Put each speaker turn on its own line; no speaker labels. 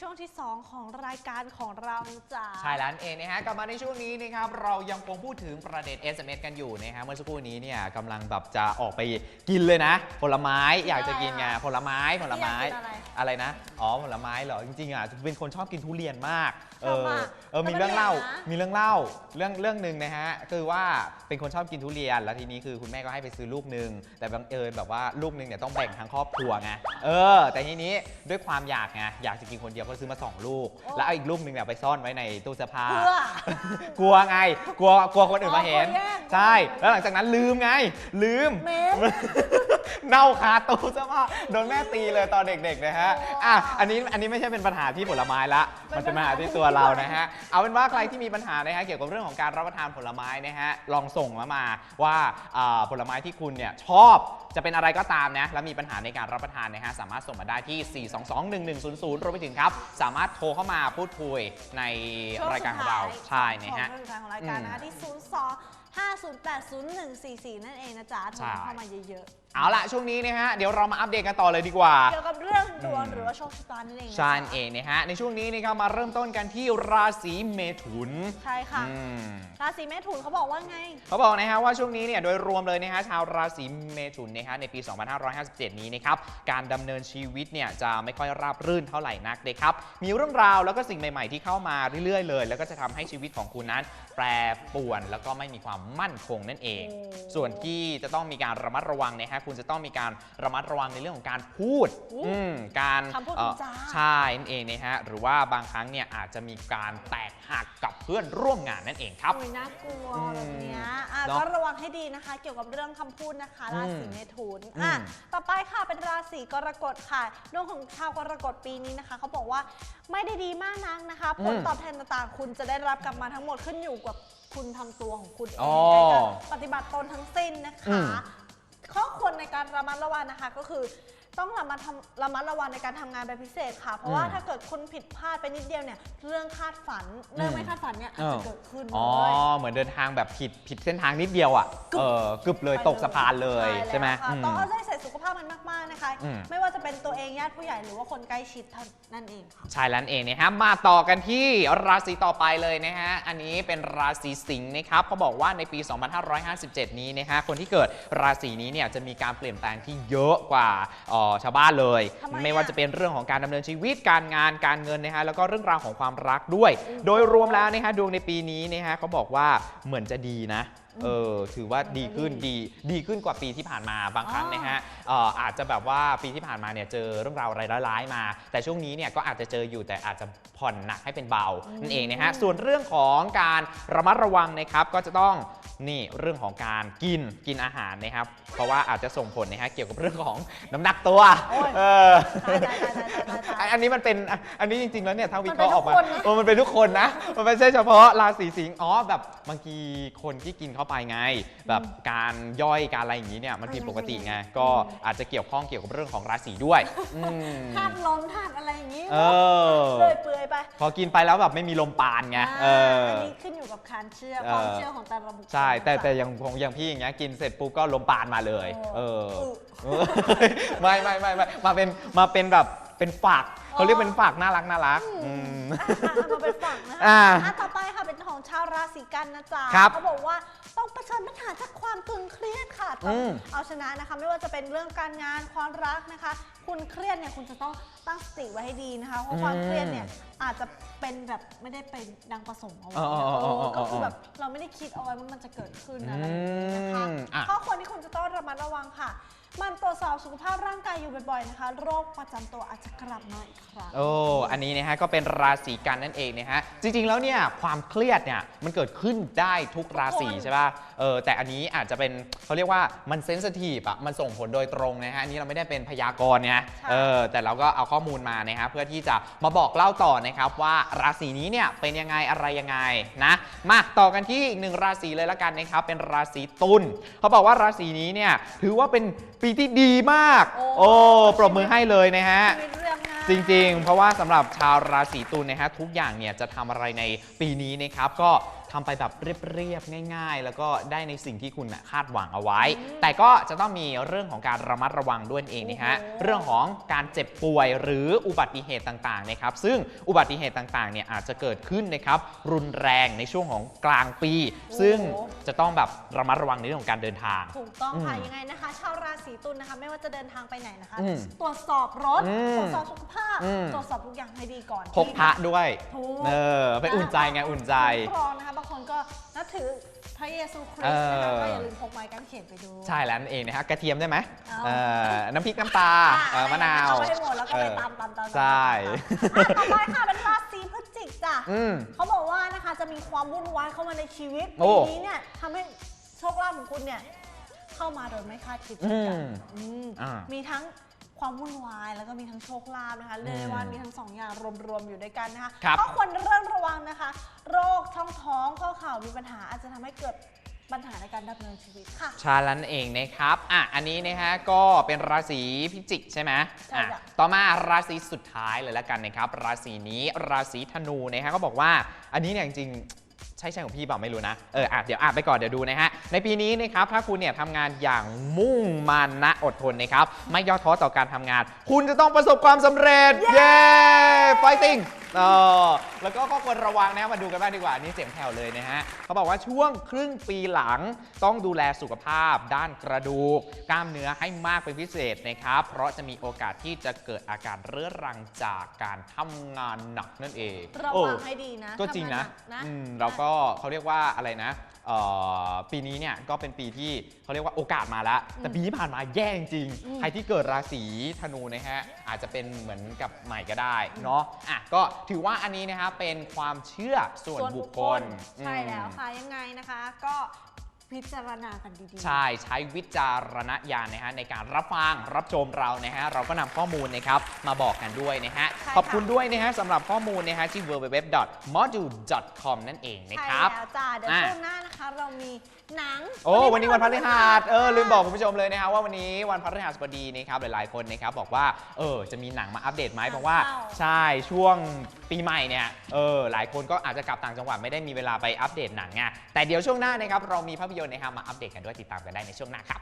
ช่วงที่ 2 ของรายการของเรานะจ้า
ใช่แล้วนั่นเองนะฮะกลับมาในช่วงนี้นะครับเรายังคงพูดถึงประเด็น SMS กันอยู่นะฮะเมื่อสักครู่นี้เนี่ยกำลังแบบจะออกไปกินเลยนะ ผลไม้อยากจะกินไงผลไม้ผลไม้
อยากกินอะไร
อะไรนะอ๋อผลไม้เหรอจริงๆอะเป็นคนชอบกินทุเรียนมาก เอ
ชอบ
อ
มาก
เออมี
แล้วมัน
เรื่องเล่า
เหนื่อยนะ
มีเรื่องเล่าเรื่องเรื่องหนึ่งนะฮะคือว่าเป็นคนชอบกินทุเรียนแล้วทีนี้คือคุณแม่ก็ให้ไปซื้อลูกหนึ่งแต่บังเอิญแบบว่าลูกหนึ่งเนี่ยต้องแบ่งทั้งครอบครัวไงเออ แต่ทีนี้ด้วยความอยากไงอยากจะกินคนเดียวก็ซื้อมาสองลูก
โอ้
แล้วเอาอีกลูกหนึ่งเนี่ยไปซ่อนไว้ในตู้เสื้อผ้า
เพื่อ
กลัวไง กลัวกลัวคนอื่นมาเห็น
อ๋อกลัวแย่ง
ใช่ แล้วหลังจากนั้นลืมไง ลืม
เมน
เน่าคาตู้เสื้อผ้าโดนแม่ตีเลยตอนเด็กๆนะฮะ
โอ้
อะอันนี้อันนี้ไม่ใช่เป็นปัญหาที่ผลไม้ละ มันเป็นปัญหาที่ตัวเรานะฮะเอาเป็นว่าใครที่มีปัญหานะฮะเกี่ยวกับเรื่องของการรับประทานผลไม้นะฮะลองส่งมามาว่าอ่าผลไม้ที่คุณเนี่ยชอบจะเป็นอะไรก็ตามนะแล้วมีปัญหาในการรับประทานนะฮะสามารถส่งมาได้ที่ 4221100 รวมไปถึงครับ สามารถโทรเข้ามาพูดคุยในรายการของเราใช่นะฮะ
ช่วงสุดท้ายของรายการนะคะที่ 02 508 0144 นั่นเองนะจ๊ะโทร
ใช่
เข้ามาเยอะ
เอาละช่วงนี้นะฮะเดี๋ยวเรามาอัปเดตกันต่อเลยดีกว่า
ๆเกี่ยวกับเรื่องดวง
อืม
หรือว่าโชคชะตานั่นเองนะ
ใช่
จ๊ะ
เองนะฮะในช่วงนี้นะครับมาเริ่มต้นกันที่ราศีเมถุน
ใช่ค่ะ
อืม
ราศีเมถุนเขาบอกว่าไง
เขาบอกนะฮะว่าช่วงนี้เนี่ยโดยรวมเลยนะฮะชาวราศีเมถุนนะฮะในปี 2557 นี้นะครับการดำเนินชีวิตเนี่ยจะไม่ค่อยราบรื่นเท่าไหร่นักเลยครับมีเรื่องราวแล้วก็สิ่งใหม่ ๆ ที่เข้ามาเรื่อยๆเลย แล้วก็จะทำให้ชีวิตของคุณนั้น แปรป่วนแล้วก็ไม่มีความมั่นคงนั่นเอง
โอ้
ส่วนที่จะต้องมีการระมัดระวังนะฮะคุณจะต้องมีการระมัดระวังในเรื่องของการพูด
อู้
อืมการ
คำพูด
เอ่อ
คำจา
ใช่นั่นเองนะฮะหรือว่าบางครั้งเนี่ยอาจจะมีการแตกหักกับเพื่อนร่วมงานนั่นเองครับ
โอ้ยน่ากลัว
อืม
แบบเนี้ยอะ
เนอะ
ก็ระวังให้ดีนะคะ เกี่ยวกับเรื่องคำพูดนะคะ
อืม
ราศีเมถุน
อืม
อะต่อไปค่ะเป็นราศีกรกฎค่ะดวงของชาวกรกฎปีนี้นะคะเขาบอกว่าไม่ได้ดีมากนักนะคะ ผลตอบแทนต่างๆ คุณจะได้รับกลับมาทั้งหมดขึ้นอยู่กับคุณทำตัวของคุณเอ
อ๋
ง
อ
ในการปฏิบัติตนทั้งสิ้นนะ
อื
คะ
ม
ข้อควร ในการระมัดระวังนะคะ ก็คือ ต้องระมัดทำระมัดระวังในการทำงานเป็นพิเศษค่ะ เพราะว่า
อืม
ถ้าเกิดคุณผิดพลาดไปนิดเดียวเนี่ย เรื่องคาดฝัน เรื่องไม่คาดฝันเนี่ยอาจจะเกิดขึ้น
อ๋อ
เลย
เหมือนเดินทางแบบผิดผิดเส้นทางนิดเดียวอะเออกึบเลยตกสะพานเลยใช่ไหม
แล้วค่ะ
อืม
ต้องเอาใจใส่สุขภาพมันมาก ๆ นะคะ
อืม
ไม่ว่าจะเป็นตัวเองญาติผู้ใหญ่หรือว่าคนใกล้ชิดเท่านั่นเองค่ะ
ใช่แล้วนั่นเองนะฮะมาต่อกันที่ราศีต่อไปเลยนะฮะ อันนี้เป็นราศีสิงห์นะครับเขาบอกว่าในปี 2557 นี้นะฮะ คนที่เกิดราศีนี้เนี่ยจะมีการเปลี่ยนแปลงที่เยอะกว่าเอ่อชาวบ้านเลย
ทำไมอะ
ไม่ว่าจะเป็นเรื่องของการดำเนินชีวิตการงานการเงินนะฮะแล้วก็เรื่องราวของความรักด้วย โดยรวมแล้วนะฮะดวงในปีนี้นะฮะเขาบอกว่าเหมือนจะดีนะ เออถือว่าดีขึ้นดีดีขึ้นกว่าปีที่ผ่านมาบางครั้ง
อ๋อ
นะฮะเอ่ออาจจะแบบว่าปีที่ผ่านมาเนี่ยเจอเรื่องราวอะไรร้ายๆมา แต่ช่วงนี้เนี่ยก็อาจจะเจออยู่แต่อาจจะผ่อนหนักให้เป็นเบานั่นเองนะฮะส่วนเรื่องของการระมัดระวังนะครับก็จะต้องนี่เรื่องของการกินกินอาหารนะครับ เพราะว่าอาจจะส่งผลนะฮะเกี่ยวกับเรื่องของน้ำหนักตัว
โอ้ย
เออ
ตายตายตายตายตายตาย
อันนี้มันเป็นอันนี้จริงๆแล้วเนี่ยถ้าวิเคราะห์ออกมา
มันเป็นทุกคนนะ
เออมันเป็นทุกคนนะมันไม่ใช่เฉพาะราศีสิงห์อ๋อแบบบางทีคนที่กินเข้าไปไง แบบการย่อยการอะไรอย่างนี้เนี่ยมันผิดปกติไงก็อาจจะเกี่ยวข้องเกี่ยวกับเรื่องของราศีด้วยอืม
ธาตุล้นธาตุอะไรอย่างนี้
เออ
เลยเปื่อยไป
พอกินไปแล้วแบบไม่มีลมปานไงเออ
อันนี้ขึ้นอยู่กับการเชื่อ
เออ
ความเชื่อของแต่ละบุคคล
ใช่ แต่แต่
นะ
อย่างของอย่างพี่อย่างเงี้ยกินเสร็จปุ๊บก็ลมปานมาเลย
โอ้
เออ
อึ
เออไม่ไม่ไม่ไม่มาเป็นมาเป็นแบบเป็นฝักเขาเรียกเป็นฝักน่ารักน่ารักอืม
อะเอามาเป็นฝั่งนะคะ
อ่า
อะต่อไปค่ะเป็นของชาวราศีกันนะจ๊ะ
ครับ
เขาบอกว่า ต้องเผชิญปัญหาจากความตึงเครียดค่ะต้อง
อืม
เอาชนะนะคะ ไม่ว่าจะเป็นเรื่องการงานความรักนะคะ คุณเครียดเนี่ยคุณจะต้องตั้งสติไว้ให้ดีนะคะเพราะความเครียดเนี่ยอาจจะเป็นแบบไม่ได้เป็นดังประสงค์เอาไว้
อ๋ออ๋ออ๋ออ๋อ
เออก็คือแบบเราไม่ได้คิดเอาไว้ว่ามันจะเกิดขึ้นอะไรอย่างนี้นะคะ
อืมอะ
ข้อควรที่คุณจะต้องระมัดระวังค่ะมันตรวจสอบสุขภาพร่างกายอยู่บ่อยๆนะคะ โรคประจำตัวอาจจะกลับมาอีกครั้ง
โอ้ อันนี้นะฮะก็เป็นราศีกันนั่นเองนะฮะ จริงๆ แล้วเนี่ยความเครียดเนี่ยมันเกิดขึ้นได้ทุกราศี
ทุกคน
ใช่ป่ะ เออแต่อันนี้อาจจะเป็นเขาเรียกว่ามันเซนซิทีฟอะมันส่งผลโดยตรงนะฮะอันนี้เราไม่ได้เป็นพยากรณ์ไง
ใช่
เออแต่เราก็เอาข้อมูลมานะฮะเพื่อที่จะมาบอกเล่าต่อนะครับว่าราศีนี้เนี่ยเป็นยังไงอะไรยังไงนะมาต่อกันที่อีกหนึ่งราศีเลยละกันนะครับเป็นราศีตุลเขาบอกว่าราศีนี้เนี่ยถือว่าเป็นปีที่ดีมาก
โอ้
โอ้ปรบมือให้เลยนะฮะ
ชีวิตเรียบง่าย
จริงๆ เพราะว่าสำหรับชาวราศีตุลนะฮะทุกอย่างเนี่ยจะทำอะไรในปีนี้นะครับก็ ทำไปแบบเรียบๆง่าย ๆ แล้วก็ได้ในสิ่งที่คุณน่ะคาดหวังเอาไว้ แต่ก็จะต้องมีเรื่องของการระมัดระวังด้วยเองนะฮะ
โอ้โห
เรื่องของการเจ็บป่วยหรืออุบัติเหตุต่างๆนะครับซึ่งอุบัติเหตุต่างๆเนี่ยอาจจะเกิดขึ้นนะครับรุนแรงในช่วงของกลางปี ซึ่งจะต้องแบบระมัดระวังในเรื่องของการเดินทาง
ถูกต้องค่ะ
อืม
ยังไงนะคะชาวราศีตุลนะคะไม่ว่าจะเดินทางไปไหนนะคะ
อืม
ตรวจสอบรถ
อืม
ตรวจสอบสุขภาพ
อืม
ตรวจสอบทุกอย่างให้ดีก่อน
พกพระด้วย
ถูก
เออไปอุ่นใจไงอุ่นใจ
คุ้มครองนะคะบางคนก็นับถือพระเยซูคริส
เอ
ต์นะคะ
อ
ก็อย่าลืมพกไม้กางเขนไปดู
ใช่แล้วนั่นเองนะฮะกระเทียมได้ไหม
เอา
เออน้ำพริกน้ำปลาเออมะนาว
เอาไปให้หมดแล้วก็ไป
เออ
ตามตามตาม
ใช่
อะต่อไปค่ะเป็นราศีพฤศจิกจ้ะ
อืม
เขาบอกว่านะคะจะมีความวุ่นวายเข้ามาในชีวิต
โอ้
ปีนี้เนี่ยทำให้โชคลาภของคุณเนี่ยเข้ามาโดยไม่คาดคิด
อื
เช่นกัน
ม
อืม
อ่า
มีทั้ง ความวุ่นวาย แล้วก็มีทั้งโชคลาภนะคะเรียกได้ว่ามีทั้งสองอย่างรวมๆอยู่ด้วยกันนะคะ
ครับ
ก็ควรเริ่มระวังนะคะ โรคช่องท้องข้อเข่ามีปัญหาอาจจะทำให้เกิดปัญหาในการดำเนินชีวิตค่ะ
ชาลันเองนะครับอะอันนี้นะฮะก็เป็นราศีพิจิกใช่ไหม
ใช่
อะ
จ้ะ
ต่อมาราศีสุดท้ายเลยละกันนะครับ ราศีนี้ราศีธนูนะฮะก็บอกว่าอันนี้เนี่ยจริงๆ ใช่ใช่ของพี่เปล่าไม่รู้นะ เอออะเดี๋ยวอ่านไปก่อนเดี๋ยวดูนะฮะ ในปีนี้นะครับถ้าคุณเนี่ยทำงานอย่างมุ่งมันนะอดทนนะครับ ไม่ย่อท้อต่อการทำงาน คุณจะต้องประสบความสำเร็จ เย้ fighting เออแล้วก็ข้อควรระวังนะมาดูกันบ้างดีกว่าอันนี่เสียงแผ่วเลยนะฮะเขาบอกว่าช่วงครึ่งปีหลังต้องดูแลสุขภาพ ด้านกระดูก กล้ามเนื้อให้มากเป็นพิเศษนะครับ เพราะจะมีโอกาสที่จะเกิดอาการเรื้อรังจากการทำงานหนักนั่นเอง
ระ
โอ้
วังให้ดีนะ
ก็จริงนะ
ทำงาหก
อืมเราก็เขาเรียกว่าอะไรนะเอ่อปีนี้เนี่ยก็เป็นปีที่เขาเรียกว่าโอกาสมาแล้ว แต่ปีที่ผ่านมาแย่จริง
อืม
ๆใครที่เกิดราศีธนูนะฮะอาจจะเป็นเหมือนกับใหม่ก็ได้เนาะอะก็ถือว่าอันนี้นะครับเป็นความเชื่อส่วนบุคคล
ใช่
อืม
แล้วค่ะยังไงนะคะ ก็ พิจารณากันดีๆ
ใช่ใช้วิจารณญาณนะฮะในการรับฟังรับชมเรานะฮะเราก็นำข้อมูลนะครับมาบอกกันด้วยนะฮะ
ใช่ค่ะ
ขอบคุณด้วยนะฮะสำหรับข้อมูลนะฮะที่ www.module.com นั่นเองนะ
ใช่
ครับ
แล้วจ้าเดี๋ยว
อะ
ช่วงหน้านะคะ เรามีหนัง
โอ้วันนี้วันพฤหัสเออลืมบอก
ค่ะ
คุณผู้ชมเลยนะครับว่าวันนี้วันพฤหัสบดีนะครับหลายๆคนนะครับบอกว่าเออจะมีหนังมาอัปเดตไหม
หนัง
เพราะว่า
เข้า
ใช่ช่วงปีใหม่เนี่ยเออหลายคนก็อาจจะกลับต่างจังหวัดไม่ได้มีเวลาไปอัปเดตหนังไงแต่เดี๋ยวช่วงหน้านะครับเรามีภาพยนตร์นะครับมาอัปเดตกันด้วยติดตามกันได้ในช่วงหน้าครับ